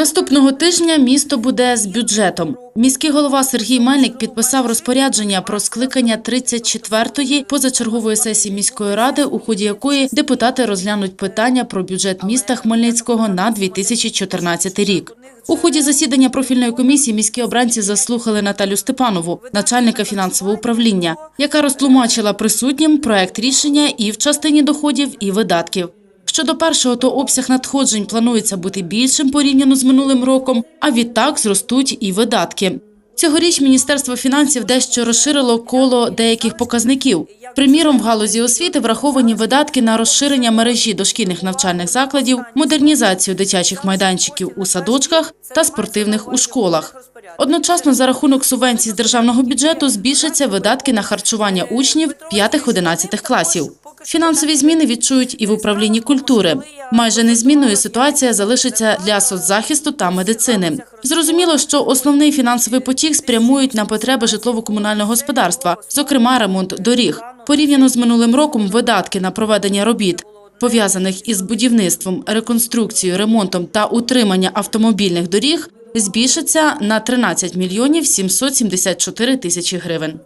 Наступного тижня місто буде з бюджетом. Міський голова Сергій Мельник підписав розпорядження про скликання 34-ї позачергової сесії міської ради, у ході якої депутати розглянуть питання про бюджет міста Хмельницького на 2014 рік. У ході засідання профільної комісії міські обранці заслухали Наталю Степанову, начальника фінансового управління, яка розтлумачила присутнім проект рішення і в частині доходів, і видатків. Щодо першого, то обсяг надходжень планується бути більшим порівняно з минулим роком, а відтак зростуть і видатки. Цьогоріч Міністерство фінансів дещо розширило коло деяких показників. Приміром, в галузі освіти враховані видатки на розширення мережі дошкільних навчальних закладів, модернізацію дитячих майданчиків у садочках та спортивних у школах. Одночасно за рахунок субвенцій з державного бюджету збільшаться видатки на харчування учнів 5-11 класів. Фінансові зміни відчують і в управлінні культури. Майже незмінною ситуація залишиться для соцзахисту та медицини. Зрозуміло, що основний фінансовий потік спрямують на потреби житлово-комунального господарства, зокрема ремонт доріг. Порівняно з минулим роком видатки на проведення робіт, пов'язаних із будівництвом, реконструкцією, ремонтом та утримання автомобільних доріг, збільшаться на 13 мільйонів 774 тисячі гривень.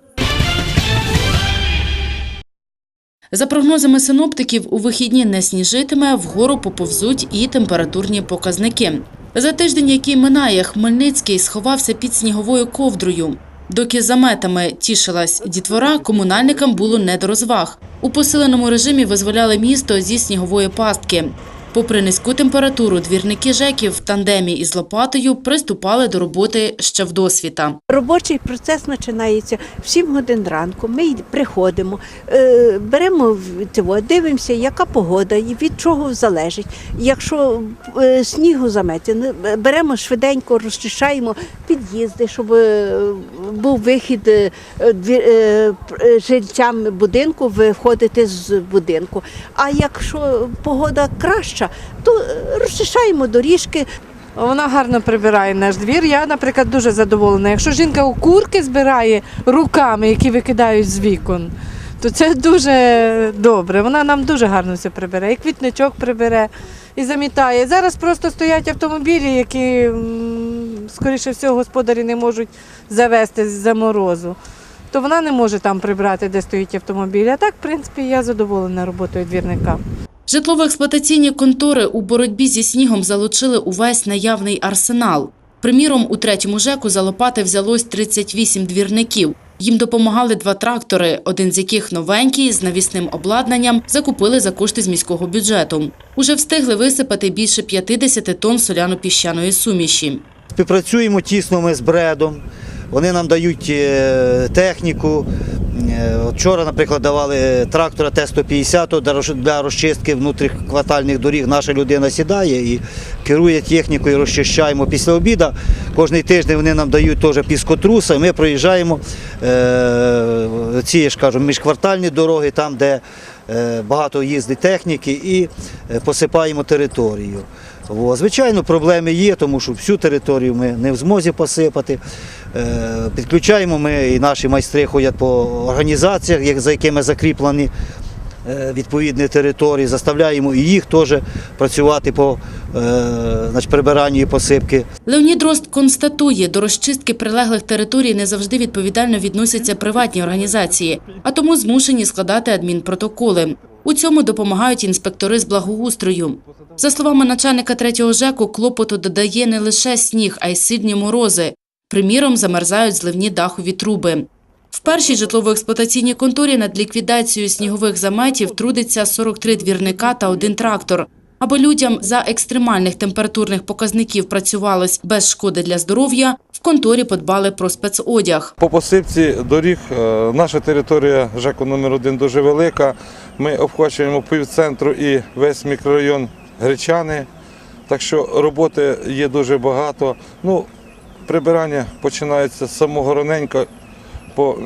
За прогнозами синоптиків, у вихідні не сніжитиме, вгору поповзуть і температурні показники. За тиждень, який минає, Хмельницький сховався під сніговою ковдрою. Доки заметами тішилась дітвора, комунальникам було не до розваг. У посиленому режимі визволяли місто зі снігової пастки. Попри низьку температуру, двірники ЖЕКів в тандемі із лопатою приступали до роботи ще вдосвіта. Робочий процес починається в 7 годин ранку. Ми приходимо, е, беремо цього, дивимося, яка погода і від чого залежить. Якщо е, снігу заметено, беремо швиденько, розчищаємо під'їзди, щоб е, був вихід жильцям будинку виходити з будинку. А якщо погода краща, то е, розчищаємо доріжки, Вона гарно прибирає наш двір. Я, наприклад, дуже задоволена. Якщо жінка окурки збирає руками, які викидають з вікон, то це дуже добре. Вона нам дуже гарно все прибере. І квітничок прибере, і замітає. Зараз просто стоять автомобілі, які, скоріше всього, господарі не можуть завести з-за морозу. То вона не може там прибрати, де стоїть автомобіль. А так, в принципі, я задоволена роботою двірника. Житлово-експлуатаційні контори у боротьбі зі снігом залучили увесь наявний арсенал. Приміром, у третьому ЖЕКу за лопати взялось 38 двірників. Їм допомагали два трактори, один з яких новенький, з навісним обладнанням, закупили за кошти з міського бюджету. Уже встигли висипати більше 50 тонн соляно-піщаної суміші. Співпрацюємо тісно ми з бредом. Вони нам дають е, техніку. Е, Вчора, наприклад, давали трактора Т-150 для роз- для розчистки внутріквартальних доріг. Наша людина сідає і керує технікою, розчищаємо після обіду. Кожний тиждень вони нам дають теж піскотруса. Ми проїжджаємо е, ці я ж кажу, міжквартальні дороги, там, де багато їздить техніки, і посипаємо територію. Звичайно, проблеми є, тому що всю територію ми не в змозі посипати. Е, Підключаємо ми і наші майстри ходять по організаціях, за якими закріплені е, відповідні території, заставляємо і їх теж працювати по е, значить, прибиранню і посипки. Леонід Дрозд констатує, до розчистки прилеглих територій не завжди відповідально відносяться приватні організації, а тому змушені складати адмінпротоколи. У цьому допомагають інспектори з благоустрою. За словами начальника третього ЖЕКу, клопоту додає не лише сніг, а й сильні морози. Приміром, замерзають зливні дахові труби. В першій житлово-експлуатаційній конторі над ліквідацією снігових заметів трудиться 43 двірника та один трактор. Аби людям за екстремальних температурних показників працювалось без шкоди для здоров'я, в конторі подбали про спецодяг. По посипці доріг е, наша територія ЖЕКу номер 1 дуже велика. Ми обхвачуємо півцентру і весь мікрорайон Гречани. Так що роботи є дуже багато. Ну, прибирання починається з самого раненька по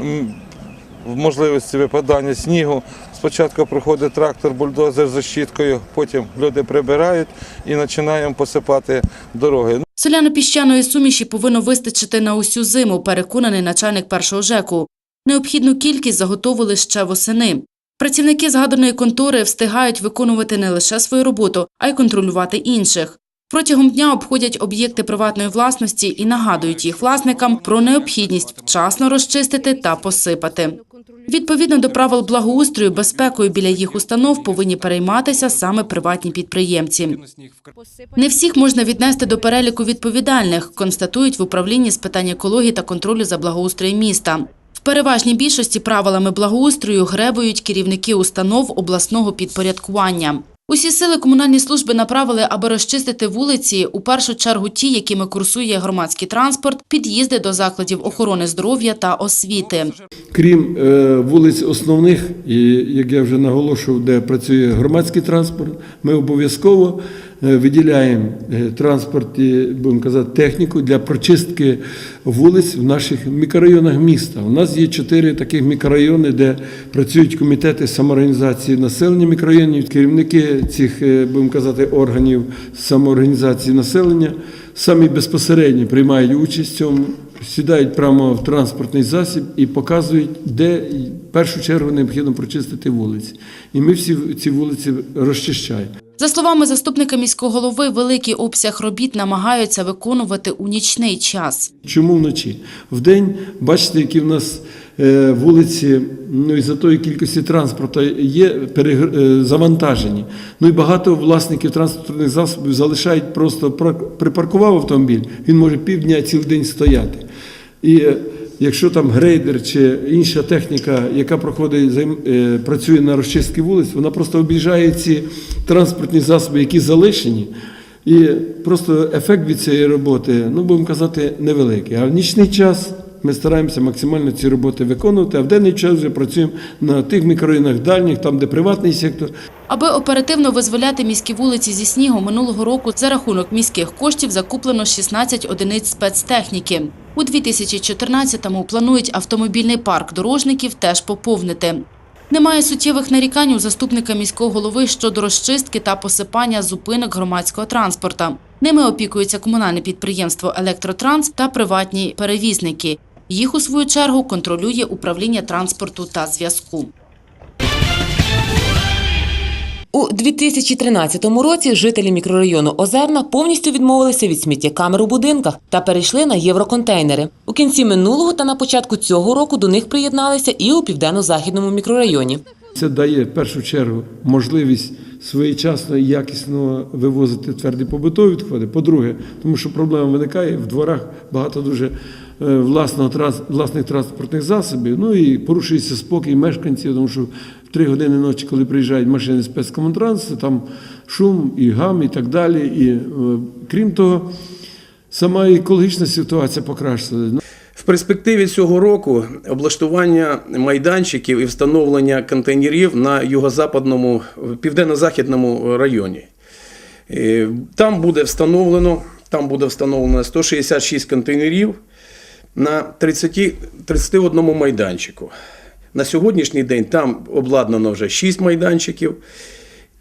можливості випадання снігу. Спочатку проходить трактор, бульдозер за щіткою, потім люди прибирають і починаємо посипати дороги. Соляно-піщаної суміші повинно вистачити на усю зиму, переконаний начальник першого ЖЕКу. Необхідну кількість заготовили ще восени. Працівники згаданої контори встигають виконувати не лише свою роботу, а й контролювати інших. Протягом дня обходять об'єкти приватної власності і нагадують їх власникам про необхідність вчасно розчистити та посипати. Відповідно до правил благоустрою, безпекою біля їх установ повинні перейматися саме приватні підприємці. Не всіх можна віднести до переліку відповідальних, констатують в управлінні з питань екології та контролю за благоустроєм міста. В переважній більшості правилами благоустрою гребують керівники установ обласного підпорядкування. Усі сили комунальні служби направили, аби розчистити вулиці, у першу чергу ті, якими курсує громадський транспорт, під'їзди до закладів охорони здоров'я та освіти. Крім е, вулиць основних, як я вже наголошував, де працює громадський транспорт, ми обов'язково виділяємо е, транспорт і будемо казати техніку для прочистки вулиць в наших мікрорайонах міста. У нас є чотири таких мікрорайони, де працюють комітети самоорганізації населення мікрорайонів, керівники цих е, будемо казати органів самоорганізації населення самі безпосередньо приймають участь в цьому сідають прямо в транспортний засіб і показують, де в першу чергу необхідно прочистити вулиці. І ми всі ці вулиці розчищаємо. За словами заступника міського голови, великий обсяг робіт намагаються виконувати у нічний час. Чому вночі? Вдень, бачите, які в нас е, вулиці, ну і за тої кількості транспорту є е, завантажені. Ну і багато власників транспортних засобів залишають просто пар- припаркував автомобіль, він може півдня цілий день стояти. І е, якщо там грейдер чи інша техніка, яка проходить е, працює на розчистці вулиць, вона просто об'їжджає ці транспортні засоби, які залишені. І просто ефект від цієї роботи, ну будемо казати, невеликий. А в нічний час ми стараємося максимально ці роботи виконувати, а в денний час вже працюємо на тих мікрорайонах дальніх, там, де приватний сектор. Аби оперативно визволяти міські вулиці зі снігу минулого року за рахунок міських коштів закуплено 16 одиниць спецтехніки. У 2014-му планують автомобільний парк дорожників теж поповнити. Немає суттєвих нарікань у заступника міського голови щодо розчистки та посипання зупинок громадського транспорта. Ними опікується комунальне підприємство «Електротранс» та приватні перевізники. Їх, у свою чергу, контролює управління транспорту та зв'язку. У 2013 році жителі мікрорайону Озерна повністю відмовилися від сміттєкамер у будинках та перейшли на євроконтейнери. У кінці минулого та на початку цього року до них приєдналися і у південно-західному мікрорайоні. Це дає в першу чергу можливість своєчасно і якісно вивозити тверді побутові відходи. По-друге, тому що проблема виникає в дворах багато дуже е, власного власних транспортних засобів. Ну і порушується спокій мешканців, тому що в три години ночі, коли приїжджають машини спецкомунтрансу, там шум і гам, і так далі. І е, крім того, сама екологічна ситуація покращилася. Перспективі цього року облаштування майданчиків і встановлення контейнерів на юго-западному, південно-західному районі. Е, Там буде встановлено, там буде встановлено 166 контейнерів на 30, 31 майданчику. На сьогоднішній день там обладнано вже 6 майданчиків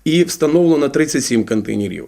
і встановлено 37 контейнерів.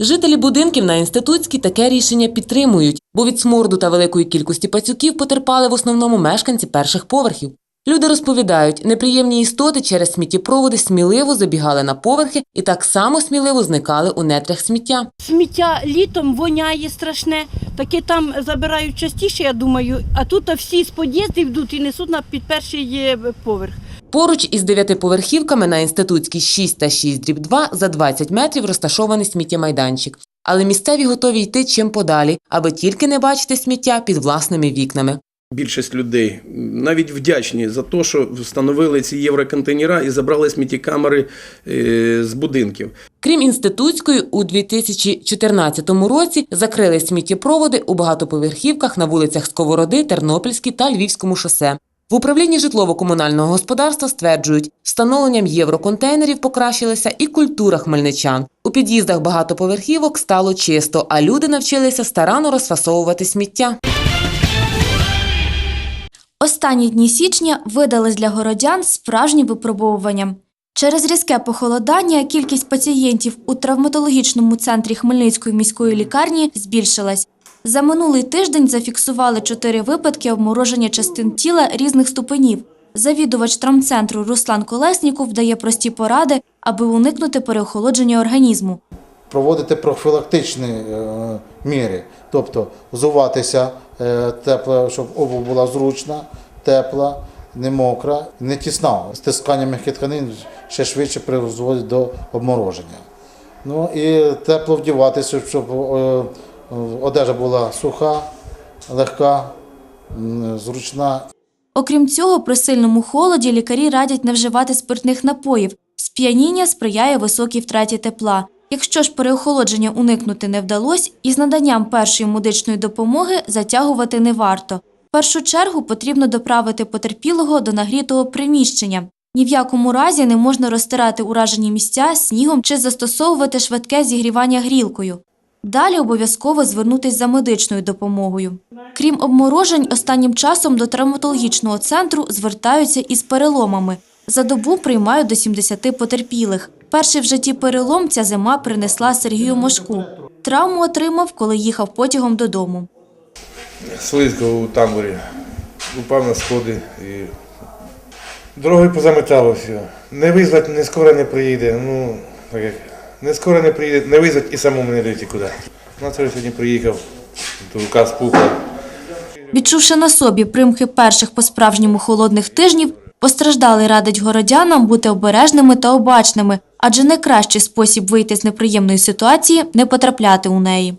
Жителі будинків на інститутській таке рішення підтримують, бо від сморду та великої кількості пацюків потерпали в основному мешканці перших поверхів. Люди розповідають, неприємні істоти через сміттєпроводи сміливо забігали на поверхи і так само сміливо зникали у нетрях сміття. Сміття літом воняє страшне, таке там забирають частіше, я думаю, а тут всі з під'їздів йдуть і несуть на під перший е, поверх. Поруч із дев'ятиповерхівками на інститутській 6 та 6 дріб 2 за 20 метрів розташований сміттємайданчик. Але місцеві готові йти чим подалі, аби тільки не бачити сміття під власними вікнами. Більшість людей навіть вдячні за те, що встановили ці євроконтейнера і забрали сміттєкамери е, з будинків. Крім інститутської, у 2014 році закрили сміттєпроводи у багатоповерхівках на вулицях Сковороди, Тернопільській та Львівському шосе. В управлінні житлово-комунального господарства стверджують, встановленням євроконтейнерів покращилася і культура хмельничан. У під'їздах багатоповерхівок стало чисто, а люди навчилися старанно розфасовувати сміття. Останні дні січня видались для городян справжнім випробовуванням. Через різке похолодання кількість пацієнтів у травматологічному центрі Хмельницької міської лікарні збільшилась. За минулий тиждень зафіксували чотири випадки обмороження частин тіла різних ступенів. Завідувач травмцентру Руслан Колесніков дає прості поради, аби уникнути переохолодження організму. проводити профілактичні е, міри, тобто взуватися е, тепло, щоб обув була зручна, тепла, не мокра, не тісна. Стискання м'яких тканин ще швидше призводить до обмороження. Ну і тепло вдіватися, щоб е, одежа була суха, легка, зручна Окрім цього, при сильному холоді лікарі радять не вживати спиртних напоїв. Сп'яніння сприяє високій втраті тепла. Якщо ж переохолодження уникнути не вдалося, із наданням першої медичної допомоги затягувати не варто. В першу чергу потрібно доправити потерпілого до нагрітого приміщення. Ні в якому разі не можна розтирати уражені місця снігом чи застосовувати швидке зігрівання грілкою. Далі обов'язково звернутись за медичною допомогою. Крім обморожень, останнім часом до травматологічного центру звертаються із переломами. За добу приймають до 70 потерпілих. Перший в житті перелом ця зима принесла Сергію Мошку. Травму отримав, коли їхав потягом додому. Слизько у тамбурі. Упав на сходи і дорогою позаметало все. Не визвать, не скоро не приїде. Ну, так як не скоро не приїде, не визвать і самому не дойти куди. На це сьогодні приїхав, до рука спухла. Відчувши на собі примхи перших по-справжньому холодних тижнів, постраждалий радить городянам бути обережними та обачними, адже найкращий спосіб вийти з неприємної ситуації – не потрапляти у неї.